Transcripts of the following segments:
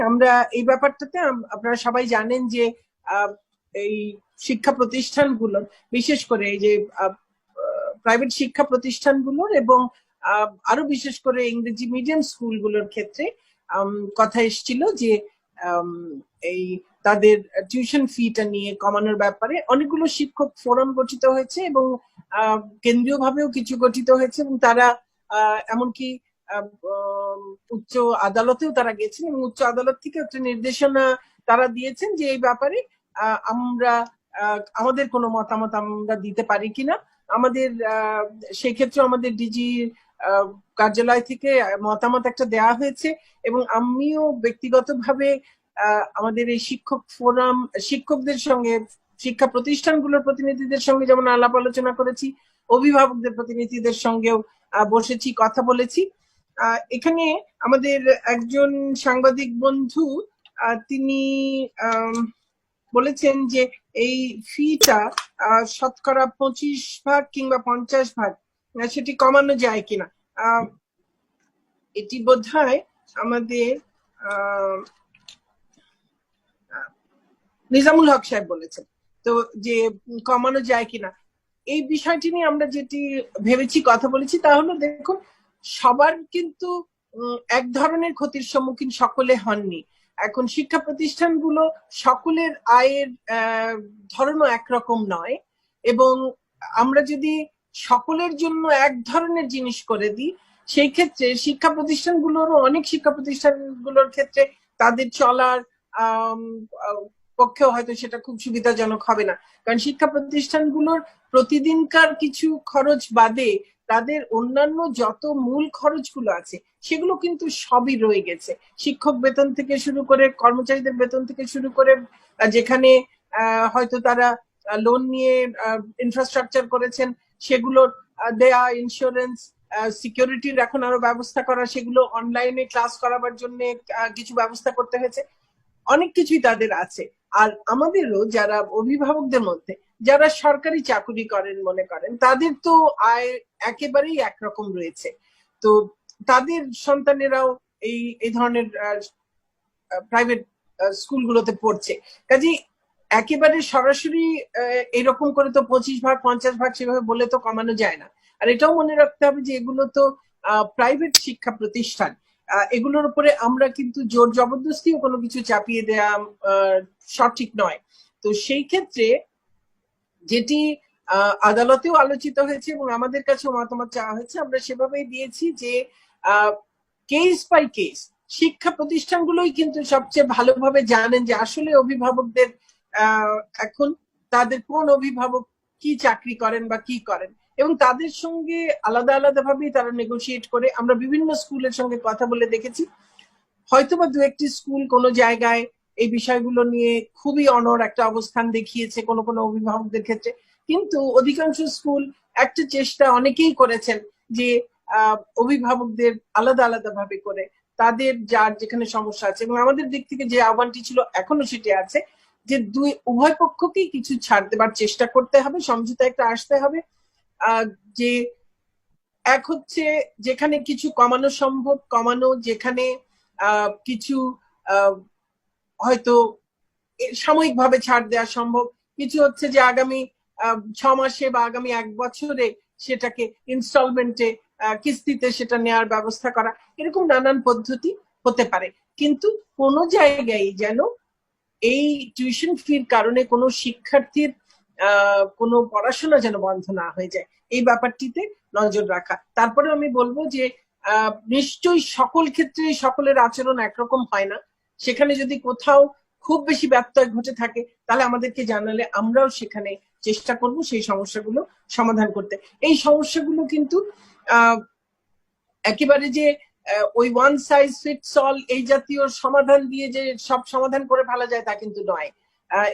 আমরা এই ব্যাপারটাতে আপনারা সবাই জানেন যে এই শিক্ষা প্রতিষ্ঠানগুলোর বিশেষ করে এই যে প্রাইভেট শিক্ষা প্রতিষ্ঠানগুলোর এবং আরও বিশেষ করে ইংরেজি মিডিয়াম স্কুলগুলোর ক্ষেত্রে কথা এসেছিল যে এই তাদের টিউশন ফিটা নিয়ে কমানোর ব্যাপারে অনেকগুলো শিক্ষক ফোরাম গঠিত হয়েছে এবং কেন্দ্রীয়ভাবেও কিছু গঠিত হয়েছে এবং তারা এমনকি উচ্চ আদালতেও তারা গেছেন এবং উচ্চ আদালত থেকে একটা নির্দেশনা তারা দিয়েছেন যে এই ব্যাপারে আমরা আমাদের কোনো মতামত আমরা দিতে পারি কিনা। আমাদের আহ, সেই ক্ষেত্রে আমাদের ডিজি কার্যালয় থেকে মতামত একটা দেওয়া হয়েছে এবং আমিও ব্যক্তিগতভাবে আমাদের এই শিক্ষক ফোরাম শিক্ষকদের সঙ্গে শিক্ষা প্রতিষ্ঠানগুলোর প্রতিনিধিদের সঙ্গে যেমন আলাপ আলোচনা করেছি অভিভাবকদের প্রতিনিধিদের সঙ্গেও বসেছি কথা বলেছি। এখানে আমাদের একজন সাংবাদিক বন্ধু তিনি বলেছেন যে এই ফিটা শতকরা পঁচিশ ভাগ কিংবা পঞ্চাশ ভাগ সেটি কমানো যায় কিনা। এটি বোধহয় আমাদের নিজামুল হক সাহেব বলেছেন, তো যে কমানো যায় কিনা। এই বিষয়টি নিয়ে আমরা যেটি ভেবেছি, কথা বলেছি, তা হলো দেখুন সবার কিন্তু এক ধরনের ক্ষতির সম্মুখীন সকলে হননি। এখন শিক্ষা প্রতিষ্ঠানগুলো সকলের আয়ের ধরনও একরকম নয় এবং আমরা যদি সকলের জন্য এক ধরনের জিনিস করে দিই, সেই ক্ষেত্রে শিক্ষা প্রতিষ্ঠানগুলোরও, অনেক শিক্ষা প্রতিষ্ঠানগুলোর ক্ষেত্রে তাদের চলার পক্ষেও হয়তো সেটা খুব সুবিধাজনক হবে না। কারণ শিক্ষা প্রতিষ্ঠানগুলোর প্রতিদিনকার কিছু খরচ বাদে তাদের অন্যান্য যত মূল খরচগুলো আছে, সেগুলো কিন্তু সবই রয়ে গেছে। শিক্ষক বেতন থেকে শুরু করে, কর্মচারীদের বেতন থেকে শুরু করে যেখানে হয়তো তারা লোন নিয়ে ইনফ্রাস্ট্রাকচার করেছেন, সেগুলোর দেয়া ইন্স্যুরেন্স সিকিউরিটির এখন আরও ব্যবস্থা করা, সেগুলো অনলাইনে ক্লাস করাবার জন্য কিছু ব্যবস্থা করতে হয়েছে। অনেক কিছুই তাদের আছে। আর আমাদেরও যারা অভিভাবকদের মধ্যে যারা সরকারি চাকুরি করেন মনে করেন তাদের তো আয় একেবারেই একরকম রয়েছে। তো তাদের সন্তানেরাও এই এই ধরনের প্রাইভেট স্কুলগুলোতে পড়ছে। কাজে একেবারে সরাসরি এরকম করে তো পঁচিশ ভাগ পঞ্চাশ ভাগ সেভাবে বলে তো কমানো যায় না। আর এটাও মনে রাখতে হবে যে এগুলো তো প্রাইভেট শিক্ষা প্রতিষ্ঠান। এগুলোর উপরে আমরা কিন্তু জোর জবরদস্তিও কোনো কিছু চাপিয়ে আহ, সঠিক নয়। তো সেই ক্ষেত্রে যেটি আদালতেও আলোচিত হয়েছে এবং আমাদের কাছেও মতামত চাওয়া হয়েছে। আমরা সেভাবেই দিয়েছি যে কেস বাই কেস শিক্ষা প্রতিষ্ঠানগুলোই কিন্তু সবচেয়ে ভালোভাবে জানেন যে আসলে অভিভাবকদের এখন তাদের কোন অভিভাবক কি চাকরি করেন বা কি করেন। এবং তাদের সঙ্গে আলাদা আলাদা ভাবেই তারা নেগোসিয়েট করে। আমরা বিভিন্ন স্কুলের সঙ্গে কথা বলে দেখেছি। হয়তোবা দু একটি স্কুল কোনো জায়গায় এই বিষয়গুলো নিয়ে খুবই অনর একটা অবস্থান দেখিয়েছে কোনো কোনো অভিভাবকদের ক্ষেত্রে। কিন্তু অধিকাংশ স্কুল একটা চেষ্টা অনেকেই করেছেন যে অভিভাবকদের আলাদা আলাদা ভাবে করে তাদের যার যেখানে সমস্যা আছে এবং আমাদের দিক থেকে যে আহ্বানটি ছিল এখনও সেটি আছে যে দুই, উভয় পক্ষকেই কিছু ছাড় দেবার চেষ্টা করতে হবে, সমঝোতা একটা আসতে হবে। যে এক হচ্ছে যেখানে কিছু কমানো সম্ভব, কমানো যেখানে কিছু হয়তো সাময়িকভাবে ছাড় দেওয়া সম্ভব। কিছু হচ্ছে যে আগামী ছ মাসে বা আগামী এক বছরে সেটাকে ইনস্টলমেন্টে কিস্তিতে সেটা নেওয়ার ব্যবস্থা করা। এরকম নানান পদ্ধতি হতে পারে। কিন্তু কোনো জায়গায় যেন এই টিউশন ফির কারণে কোনো শিক্ষার্থীর কোনো পড়াশোনা যেন বন্ধ না হয়ে যায়। এই ব্যাপারটিতে নজর রাখা। তারপরে আমি বলব যে নিশ্চয়ই সকল ক্ষেত্রে সকলের আচরণ একরকম হয় না। সেখানে যদি কোথাও খুব বেশি ব্যত্যয় ঘটে থাকে, তাহলে আমাদেরকে জানালে আমরাও সেখানে চেষ্টা করব সেই সমস্যাগুলো সমাধান করতে। এই সমস্যাগুলো কিন্তু একেবারে যে ওই ওয়ান সাইজ ফিটস অল এই জাতীয় সমাধান দিয়ে যে সব সমাধান করে ফেলা যায় তা কিন্তু নয়।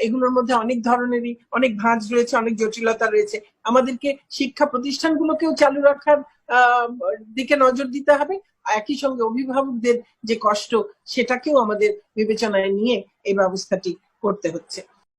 এগুলোর মধ্যে অনেক ধরনেরই অনেক ভাঁজ রয়েছে, অনেক জটিলতা রয়েছে। আমাদেরকে শিক্ষা প্রতিষ্ঠানগুলোকেও চালু রাখার দিকে নজর দিতে হবে। একই সঙ্গে অভিভাবকদের যে কষ্ট, সেটাকেও আমাদের বিবেচনায় নিয়ে এই ব্যবস্থাটি করতে হচ্ছে।